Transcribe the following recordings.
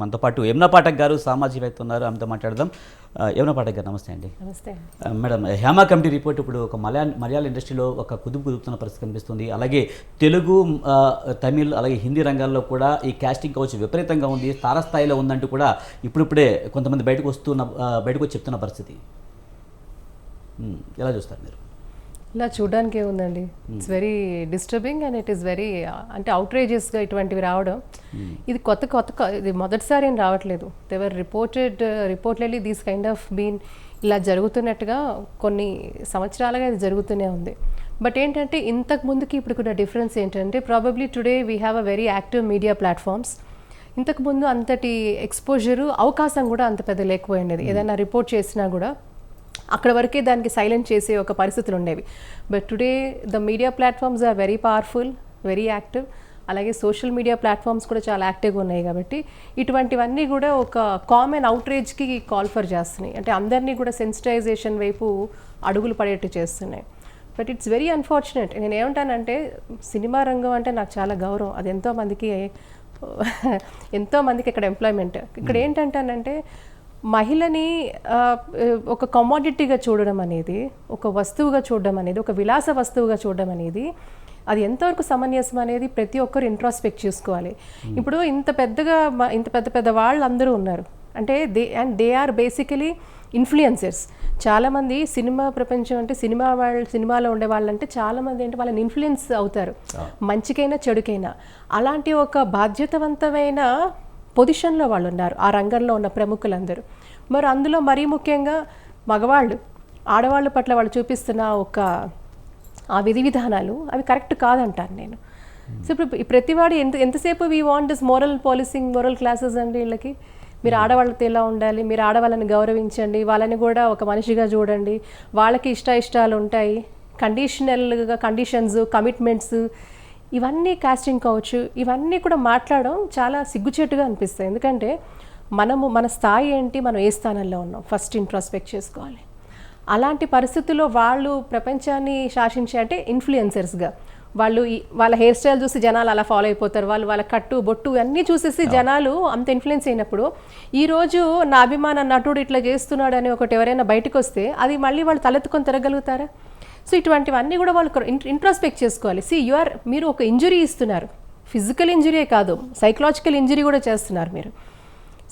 మనతో పాటు యమునా పాఠక్ గారు సామాజికవేత్త ఉన్నారు. ఆమెతో మాట్లాడదాం. యమునా పాఠక్ గారు నమస్తే అండి. నమస్తే. మేడం హేమా కమిటీ రిపోర్ట్ ఇప్పుడు ఒక మలయాళ మలయాళ ఇండస్ట్రీలో ఒక కుదుపు కుదుపుతున్న పరిస్థితి కనిపిస్తుంది. అలాగే తెలుగు తమిళ్ అలాగే హిందీ రంగాల్లో కూడా ఈ కాస్టింగ్ కౌచ్ విపరీతంగా ఉంది. తారస్థాయిలో ఉందంటూ కూడా ఇప్పుడిప్పుడే కొంతమంది బయటకు వస్తున్న బయటకు వచ్చి చెప్తున్న పరిస్థితి. ఎలా చూస్తారు మీరు? ఇలా చూడడానికి ఏముందండి? It's very disturbing and it is very అంటే outrageous-గా ఇటువంటివి రావడం. ఇది కొత్త కొత్త ఇది మొదటిసారి ఏం రావట్లేదు. They were reported reportedly these kind of been ఇలా జరుగుతున్నట్టుగా కొన్ని సంవత్సరాలుగా ఇది జరుగుతూనే ఉంది. బట్ ఏంటంటే ఇంతకు ముందుకి ఇప్పుడు కూడా డిఫరెన్స్ ఏంటంటే probably today we have a very active media platforms ఇంతకు ముందు అంతటి ఎక్స్పోజరు అవకాశం కూడా అంత పెద్ద లేకపోయిండేది. ఏదైనా రిపోర్ట్ చేసినా కూడా అక్కడ వరకే దానికి సైలెంట్ చేసే ఒక పరిస్థితులు ఉండేవి. But today the media platforms are very powerful very active అలాగే సోషల్ మీడియా ప్లాట్ఫామ్స్ కూడా చాలా యాక్టివ్గా ఉన్నాయి కాబట్టి ఇటువంటివన్నీ కూడా ఒక కామన్ అవుట్రేజ్కి కాల్ ఫర్ చేస్తున్నాయి. అంటే అందరినీ కూడా సెన్సిటైజేషన్ వైపు అడుగులు పడేట్టు చేస్తున్నాయి. బట్ ఇట్స్ వెరీ అన్ఫార్చునేట్ నేను ఏమంటానంటే సినిమా రంగం అంటే నాకు చాలా గౌరవం. అది ఎంతో మందికి ఎంతో మందికి ఇక్కడ ఎంప్లాయ్మెంట్ ఇక్కడ ఏంటంటానంటే మహిళని ఒక కమాడిటీగా చూడడం అనేది ఒక వస్తువుగా చూడడం అనేది ఒక విలాస వస్తువుగా చూడడం అనేది అది ఎంతవరకు సమంజసం అనేది ప్రతి ఒక్కరు ఇంట్రాస్పెక్ట్ చేసుకోవాలి. ఇప్పుడు ఇంత పెద్దగా ఇంత పెద్ద పెద్ద వాళ్ళు అందరూ ఉన్నారు. అంటే they and they are basically influencers చాలామంది సినిమా ప్రపంచం అంటే సినిమా వాళ్ళు సినిమాలో ఉండే వాళ్ళంటే చాలామంది ఏంటి వాళ్ళని ఇన్ఫ్లుయెన్స్ అవుతారు. మంచికైనా చెడుకైనా. అలాంటి ఒక బాధ్యతవంతమైన పొజిషన్లో వాళ్ళు ఉన్నారు ఆ రంగంలో ఉన్న ప్రముఖులందరూ. మరి అందులో మరీ ముఖ్యంగా మగవాళ్ళు ఆడవాళ్ళ పట్ల వాళ్ళు చూపిస్తున్న ఒక ఆ విధి విధానాలు అవి కరెక్ట్ కాదంటాను నేను. సో ఇప్పుడు ప్రతివాడు ఎంత ఎంతసేపు we want this moral policing moral classes అండి వీళ్ళకి? మీరు ఆడవాళ్ళతో ఎలా ఉండాలి? మీరు ఆడవాళ్ళని గౌరవించండి వాళ్ళని కూడా ఒక మనిషిగా చూడండి. వాళ్ళకి ఇష్ట ఇష్టాలు ఉంటాయి. కండిషనల్గా కండిషన్స్ కమిట్మెంట్స్ ఇవన్నీ కాస్టింగ్ కావచ్చు ఇవన్నీ కూడా మాట్లాడడం చాలా సిగ్గుచేటుగా అనిపిస్తాయి. ఎందుకంటే మనము మన స్థాయి ఏంటి మనం ఏ స్థానంలో ఉన్నాం? ఫస్ట్ ఇంట్రాస్పెక్ట్ చేసుకోవాలి. అలాంటి పరిస్థితుల్లో వాళ్ళు ప్రపంచాన్ని శాసించే అంటే ఇన్ఫ్లుయెన్సర్స్గా వాళ్ళు వాళ్ళ హెయిర్ స్టైల్ చూసి జనాలు అలా ఫాలో అయిపోతారు. వాళ్ళు వాళ్ళ కట్టు బొట్టు అన్నీ చూసేసి జనాలు అంత ఇన్ఫ్లుయెన్స్ అయినప్పుడు ఈరోజు నా అభిమాన నటుడు ఇట్లా చేస్తున్నాడు అని ఒకటి ఎవరైనా బయటకు వస్తే అది మళ్ళీ వాళ్ళు తలెత్తుకొని తిరగలుగుతారా? సో ఇటువంటివన్నీ కూడా వాళ్ళు ఇంట్రాస్పెక్ట్ చేసుకోవాలి. సి యు ఆర్ మీరు ఒక ఇంజురీ ఇస్తున్నారు. ఫిజికల్ ఇంజురీయే కాదు సైకలాజికల్ ఇంజురీ కూడా చేస్తున్నారు మీరు.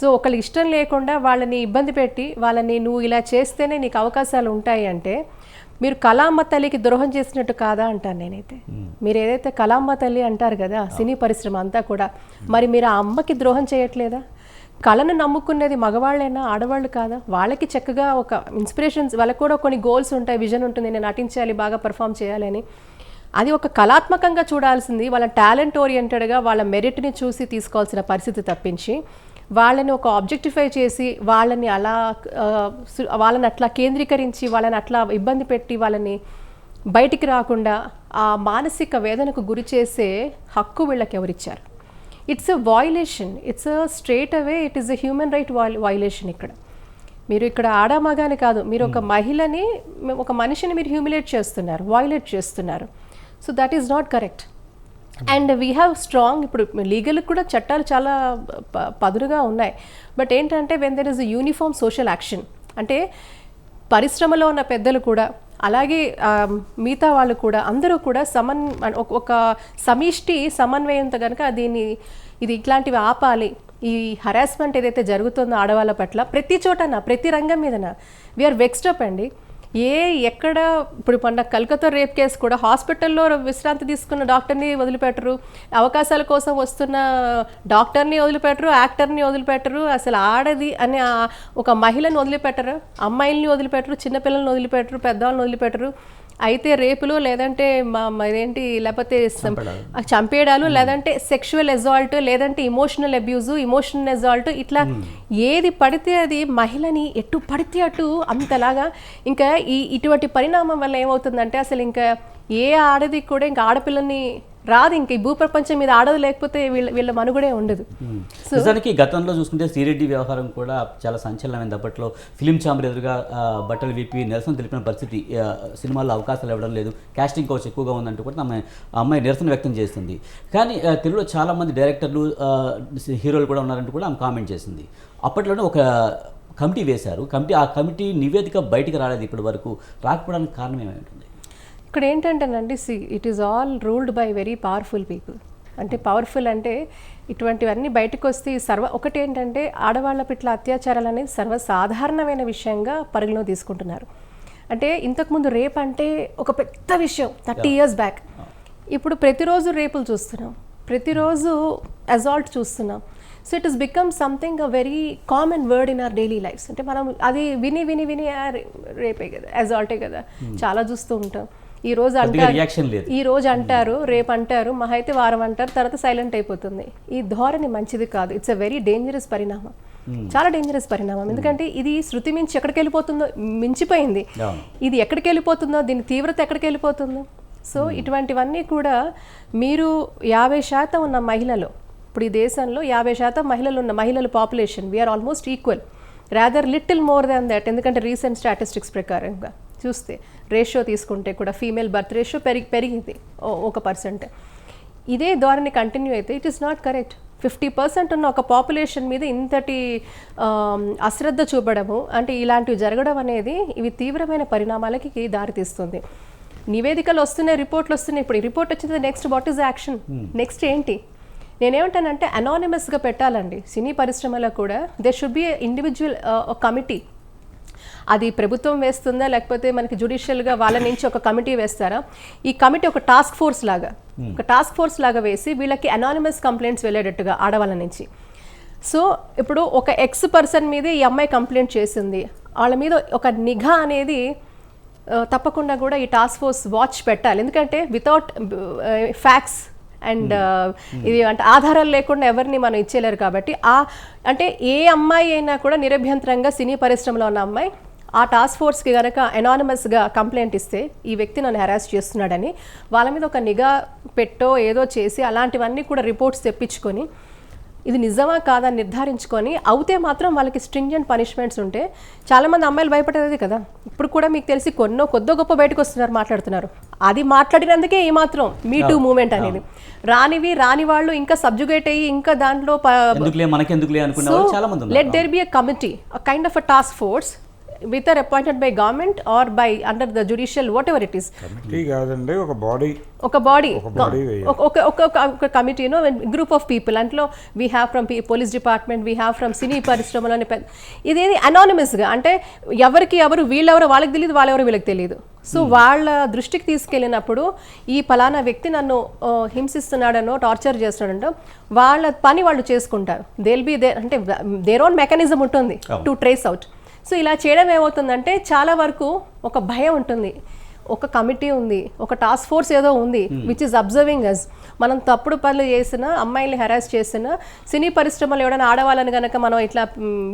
సో ఒకళ్ళకి ఇష్టం లేకుండా వాళ్ళని ఇబ్బంది పెట్టి వాళ్ళని నువ్వు ఇలా చేస్తేనే నీకు అవకాశాలు ఉంటాయి అంటే మీరు కళామ్మ తల్లికి ద్రోహం చేసినట్టు కాదా అంటాను నేనైతే. మీరు ఏదైతే కళామ్మ తల్లి అంటారు కదా సినీ పరిశ్రమ అంతా కూడా మరి మీరు ఆ అమ్మకి ద్రోహం చేయట్లేదా? కళను నమ్ముకునేది మగవాళ్ళైనా ఆడవాళ్ళు కాదా? వాళ్ళకి చక్కగా ఒక ఇన్స్పిరేషన్స్ వాళ్ళకి కూడా కొన్ని గోల్స్ ఉంటాయి విజన్ ఉంటుంది నేను నటించాలి బాగా పర్ఫామ్ చేయాలని అది ఒక కళాత్మకంగా చూడాల్సింది వాళ్ళ టాలెంట్ ఓరియంటెడ్గా వాళ్ళ మెరిట్ని చూసి తీసుకోవాల్సిన పరిస్థితి తప్పించి వాళ్ళని ఒక ఆబ్జెక్టిఫై చేసి వాళ్ళని అలా వాళ్ళని అట్లా కేంద్రీకరించి వాళ్ళని అట్లా ఇబ్బంది పెట్టి వాళ్ళని బయటికి రాకుండా ఆ మానసిక వేదనకు గురి చేసే హక్కు వీళ్ళకి ఎవరిచ్చారు it's a violation it's a straight away it is a human right violation ఇక్కడ. మీరు ఇక్కడ ఆడ మగాని కాదు మీరు ఒక మహిళని ఒక మనిషిని మీరు హ్యూమిలేట్ చేస్తున్నారు వాయిలేట్ చేస్తున్నారు. So that is not correct and we have strong ఇప్పుడు లీగల్ కూడా చట్టాలు చాలా ప- పదునుగా ఉన్నాయి. బట్ ఏంటంటే when there is uniform social action అంటే పరిశ్రమలో ఉన్న పెద్దలు కూడా అలాగే మిగతా వాళ్ళు కూడా అందరూ కూడా సమన్ ఒక- ఒక సమిష్టి సమన్వయంతో కనుక దీన్ని ఇది ఇట్లాంటివి ఆపాలి. ఈ హరాస్మెంట్ ఏదైతే జరుగుతుందో ఆడవాళ్ళ పట్ల ప్రతి చోటన ప్రతి రంగం మీదన వీఆర్ వెక్స్టప్ అండి. ఏ ఎక్కడ ఇప్పుడు మొన్న కలకత్తా రేప్ కేసు కూడా హాస్పిటల్లో విశ్రాంతి తీసుకున్న డాక్టర్ని వదిలిపెట్టరు. అవకాశాల కోసం వస్తున్న డాక్టర్ని వదిలిపెట్టరు యాక్టర్ని వదిలిపెట్టరు. అసలు ఆడది అనే ఒక మహిళను వదిలిపెట్టరు? అమ్మాయిల్ని వదిలిపెట్టరు చిన్నపిల్లల్ని వదిలిపెట్టరు పెద్దవాళ్ళని వదిలిపెట్టరు. అయితే రేపులు లేదంటే మా మా ఇదేంటి లేకపోతే చంపేయడాలు లేదంటే సెక్షువల్ ఎజాల్ట్ లేదంటే ఇమోషనల్ అబ్యూజ్ ఇమోషనల్ ఎజాల్ట్ ఇట్లా ఏది పడితే అది మహిళని ఎటు పడితే అటు అంతలాగా ఇంకా ఈ ఇటువంటి పరిణామం వల్ల ఏమవుతుందంటే అసలు ఇంకా ఏ ఆడది కూడా ఇంకా ఆడపిల్లని రాదు ఇంక ఈ భూప్రపంచం మీద ఆడదు లేకపోతే వీళ్ళ వీళ్ళ మనుగడే ఉండదు. నిజానికి గతంలో చూసుకుంటే శ్రీరెడ్డి వ్యవహారం కూడా చాలా సంచలనమైంది. అప్పట్లో ఫిలిం ఛాంబర్ ఎదురుగా బట్టలు విప్పి నిరసన తెలిపిన పరిస్థితి సినిమాల్లో అవకాశాలు ఇవ్వడం లేదు. కాస్టింగ్ కౌచ్ ఎక్కువగా ఉందంటూ కూడా ఆమె అమ్మాయి నిరసన వ్యక్తం చేస్తుంది. కానీ తెలుగులో చాలా మంది డైరెక్టర్లు హీరోలు కూడా ఉన్నారంటూ కూడా ఆమె కామెంట్ చేసింది. అప్పట్లోనే ఒక కమిటీ వేశారు. కమిటీ ఆ కమిటీ నివేదిక బయటికి రాలేదు ఇప్పటి వరకు. రాకపోవడానికి కారణం ఏమై ఉంటుంది? ఇక్కడ ఏంటంటేనండి see it is all ruled by very powerful people అంటే పవర్ఫుల్ అంటే ఇటువంటివన్నీ బయటకు వస్తే సర్వ ఒకటి ఏంటంటే ఆడవాళ్ళ పిట్ల అత్యాచారాలు అనేది సర్వసాధారణమైన విషయంగా పరిగణలో తీసుకుంటున్నారు. అంటే ఇంతకుముందు రేప్ అంటే ఒక పెద్ద విషయం థర్టీ ఇయర్స్ బ్యాక్ ఇప్పుడు ప్రతిరోజు రేపులు చూస్తున్నాం ప్రతిరోజు అజాల్ట్ చూస్తున్నాం. So it is become something a very common word in our daily lives అంటే మనం అది విని విని విని "ఆ, రే- రేపే కదా అజాల్టే కదా చాలా చూస్తూ ఉంటాం. ఈ రోజు అంటారు ఈ రోజు అంటారు రేపు అంటారు మహా అయితే వారం అంటారు తర్వాత సైలెంట్ అయిపోతుంది. ఈ ధోరణి మంచిది కాదు. ఇట్స్ అ వెరీ డేంజరస్ పరిణామం. చాలా డేంజరస్ పరిణామం. ఎందుకంటే ఇది శృతి మించి ఎక్కడికి వెళ్ళిపోతుందో మించిపోయింది. ఇది ఎక్కడికి వెళ్ళిపోతుందో దీని తీవ్రత ఎక్కడికి వెళ్ళిపోతుందో? సో ఇటువంటివన్నీ కూడా మీరు యాభై శాతం ఉన్న మహిళలు ఇప్పుడు ఈ దేశంలో యాభై శాతం మహిళలు ఉన్న మహిళల population we are almost equal rather little more than that ఎందుకంటే రీసెంట్ స్టాటిస్టిక్స్ ప్రకారంగా. చూస్తే రేషియో తీసుకుంటే కూడా ఫీమేల్ బర్త్ రేషియో పెరిగి పెరిగింది. ఒక పర్సెంట్ ఇదే ధోరణి కంటిన్యూ అయితే it is not correct fifty percent ఉన్న ఒక పాపులేషన్ మీద ఇంతటి అశ్రద్ధ చూపడము అంటే ఇలాంటివి జరగడం అనేది ఇవి తీవ్రమైన పరిణామాలకి దారితీస్తుంది. నివేదికలు వస్తున్నాయి రిపోర్ట్లు వస్తున్నాయి. ఇప్పుడు ఈ రిపోర్ట్ వచ్చింది next what is action next ఏంటి? నేనేమంటానంటే అనానిమస్గా పెట్టాలండి. సినీ పరిశ్రమలో కూడా they should be individual committee అది ప్రభుత్వం వేస్తుందా లేకపోతే మనకి జుడిషియల్గా వాళ్ళ నుంచి ఒక కమిటీ వేస్తారా? ఈ కమిటీ ఒక టాస్క్ ఫోర్స్ లాగా ఒక టాస్క్ ఫోర్స్ లాగా వేసి వీళ్ళకి అనానిమస్ కంప్లైంట్స్ వెళ్ళేటట్టుగా ఆడవాళ్ళ నుంచి. సో ఇప్పుడు ఒక ఎక్స్ పర్సన్ మీద ఈ అమ్మాయి కంప్లైంట్ చేసింది. వాళ్ళ మీద ఒక నిఘా అనేది తప్పకుండా కూడా ఈ టాస్క్ ఫోర్స్ వాచ్ పెట్టాలి. ఎందుకంటే వితౌట్ ఫ్యాక్ట్స్ అండ్ ఇది అంటే ఆధారాలు లేకుండా ఎవరిని మనం ఇచ్చేయలేరు కాబట్టి ఆ అంటే ఏ అమ్మాయి అయినా కూడా నిరభ్యంతరంగా సినీ పరిశ్రమలో ఉన్న అమ్మాయి ఆ టాస్క్ ఫోర్స్కి కనుక అనానమస్గా కంప్లైంట్ ఇస్తే ఈ వ్యక్తి నన్ను హెరాస్ చేస్తున్నాడని వాళ్ళ మీద ఒక నిఘా పెట్టో ఏదో చేసి అలాంటివన్నీ కూడా రిపోర్ట్స్ తెప్పించుకొని ఇది నిజమా కాదా అని నిర్ధారించుకొని అవుతే మాత్రం వాళ్ళకి స్ట్రింజెంట్ పనిష్మెంట్స్ ఉంటే చాలామంది అమ్మాయిలు భయపడేది కదా. ఇప్పుడు కూడా మీకు తెలిసి కొన్నో కొద్దో గొప్ప బయటకు వస్తున్నారు మాట్లాడుతున్నారు. అది మాట్లాడినందుకే ఈ మాత్రం మీ టూ మూమెంట్ అనేది. రానివి రాని వాళ్ళు ఇంకా సబ్జుగేట్ అయ్యి ఇంకా దాంట్లో let there be a committee kind of a task force with or appointed by government or by under the judicial whatever it is committee కాదండి ఒక బాడీ ఒక బాడీ ఒక. ఒక కమిటీను group of people అంట్లో we have from police department we have from సినీ పరిశ్రమలోని పెద్ద ఇదేది అనానిమస్గా అంటే ఎవరికి ఎవరు వీళ్ళెవరో వాళ్ళకి తెలియదు వాళ్ళెవరో వీళ్ళకి తెలియదు సో వాళ్ళ దృష్టికి తీసుకెళ్ళినప్పుడు ఈ ఫలానా వ్యక్తి నన్ను హింసిస్తున్నాడనో టార్చర్ చేస్తున్నాడంటో వాళ్ళ పని వాళ్ళు చేసుకుంటారు. దేల్ బి దే అంటే దేర్ ఓన్ మెకానిజం ఉంటుంది టు ట్రేస్ అవుట్ సో ఇలా చేయడం ఏమవుతుందంటే చాలా వరకు ఒక భయం ఉంటుంది. ఒక కమిటీ ఉంది ఒక టాస్క్ ఫోర్స్ ఏదో ఉంది విచ్ ఇస్ అబ్జర్వింగ్ అస్ మనం తప్పుడు పనులు చేసినా అమ్మాయిల్ని హెరాస్ చేసినా సినీ పరిశ్రమలో ఎవడైనా ఆడవాళ్ళని కనుక మనం ఇట్లా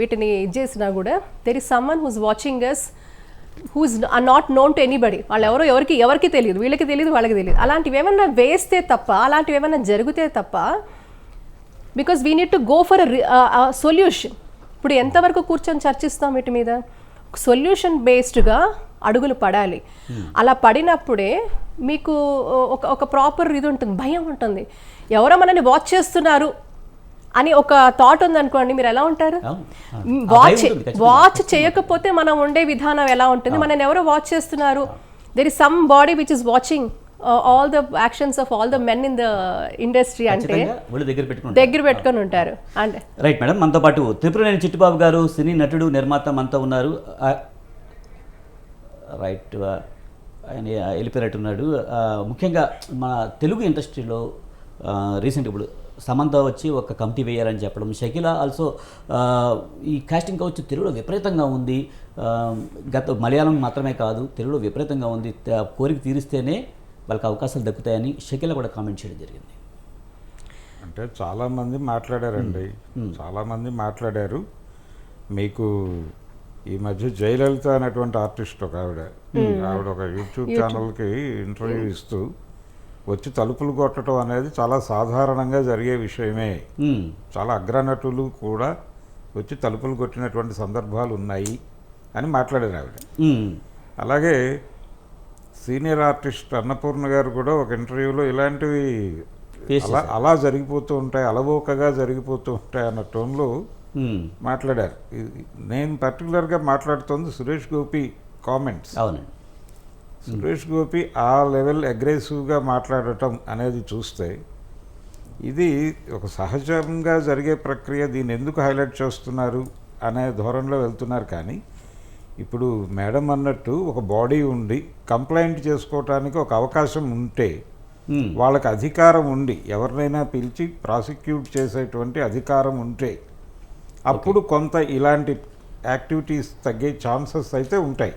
వీటిని ఇది చేసినా కూడా there is someone who's watching us who's are not known to anybody వాళ్ళు ఎవరో ఎవరికి ఎవరికి తెలియదు. వీళ్ళకి తెలియదు వాళ్ళకి తెలియదు. అలాంటివి ఏమైనా వేస్తే తప్ప అలాంటివి ఏమైనా జరిగితే తప్ప because we need to go for solution ఇప్పుడు ఎంతవరకు కూర్చొని చర్చిస్తాం వీటి మీద? సొల్యూషన్ బేస్డ్గా అడుగులు పడాలి. అలా పడినప్పుడే మీకు ఒక ఒక ప్రాపర్ ఇది ఉంటుంది భయం ఉంటుంది. ఎవరో మనల్ని వాచ్ చేస్తున్నారు అని ఒక థాట్ ఉందనుకోండి మీరు ఎలా ఉంటారు? వాచ్. వాచ్ చేయకపోతే మనం ఉండే విధానం ఎలా ఉంటుంది? మనల్ని ఎవరో వాచ్ చేస్తున్నారు. There is somebody which is watching all the actions of all the men in the industry అంటే దగ్గర పెట్టుకుంటారు. దగ్గర పెట్టుకొని ఉంటారు. అంటే రైట్ మేడం మనతో పాటు త్రిపురనేని చిట్టుబాబు గారు సినీ నటుడు నిర్మాత మనతో ఉన్నారు. రైట్ ఆయన వెళ్ళిపోయినట్టున్నాడు. ముఖ్యంగా మన తెలుగు ఇండస్ట్రీలో రీసెంట్ ఇప్పుడు సమంత వచ్చి ఒక కమిటీ వేయాలని చెప్పడం షకీల ఆల్సో ఈ కాస్టింగ్ కౌచ్ తెలుగులో విపరీతంగా ఉంది. గత మలయాళం మాత్రమే కాదు తెలుగులో విపరీతంగా ఉంది. కోరిక తీరిస్తేనే వాళ్ళకి అవకాశాలు దక్కుతాయని షకీల కూడా కామెంట్ చేయడం జరిగింది. అంటే చాలా మంది మాట్లాడారండి చాలా మంది మాట్లాడారు. మీకు ఈ మధ్య జయలలిత అనేటువంటి ఆర్టిస్ట్ ఒక ఆవిడ ఆవిడ ఒక యూట్యూబ్ ఛానల్కి ఇంటర్వ్యూ ఇస్తూ వచ్చి తలుపులు కొట్టడం అనేది చాలా సాధారణంగా జరిగే విషయమే. చాలా అగ్రనటులు కూడా వచ్చి తలుపులు కొట్టినటువంటి సందర్భాలు ఉన్నాయి అని మాట్లాడారు ఆవిడ. అలాగే సీనియర్ ఆర్టిస్ట్ అన్నపూర్ణ గారు కూడా ఒక ఇంటర్వ్యూలో ఇలాంటివి అలా అలా జరిగిపోతూ ఉంటాయి అలవోకగా జరిగిపోతూ ఉంటాయి అన్న టోన్లో మాట్లాడారు. నేను పర్టికులర్గా మాట్లాడుతోంది సురేష్ గోపి కామెంట్స్. అవునండి. సురేష్ గోపి ఆ లెవెల్ అగ్రెసివ్గా మాట్లాడటం అనేది చూస్తే ఇది ఒక సహజంగా జరిగే ప్రక్రియ దీన్ని ఎందుకు హైలైట్ చేస్తున్నారు అనే ధోరణిలో వెళ్తున్నారు కానీ ఇప్పుడు మేడం అన్నట్టు ఒక బాడీ ఉండి కంప్లైంట్ చేసుకోవటానికి ఒక అవకాశం ఉంటే ఉమ్, వాళ్ళకి అధికారం ఉండి ఎవరినైనా పిలిచి ప్రాసిక్యూట్ చేసేటువంటి అధికారం ఉంటే అప్పుడు కొంత ఇలాంటి యాక్టివిటీస్ తగ్గే ఛాన్సెస్ అయితే ఉంటాయి.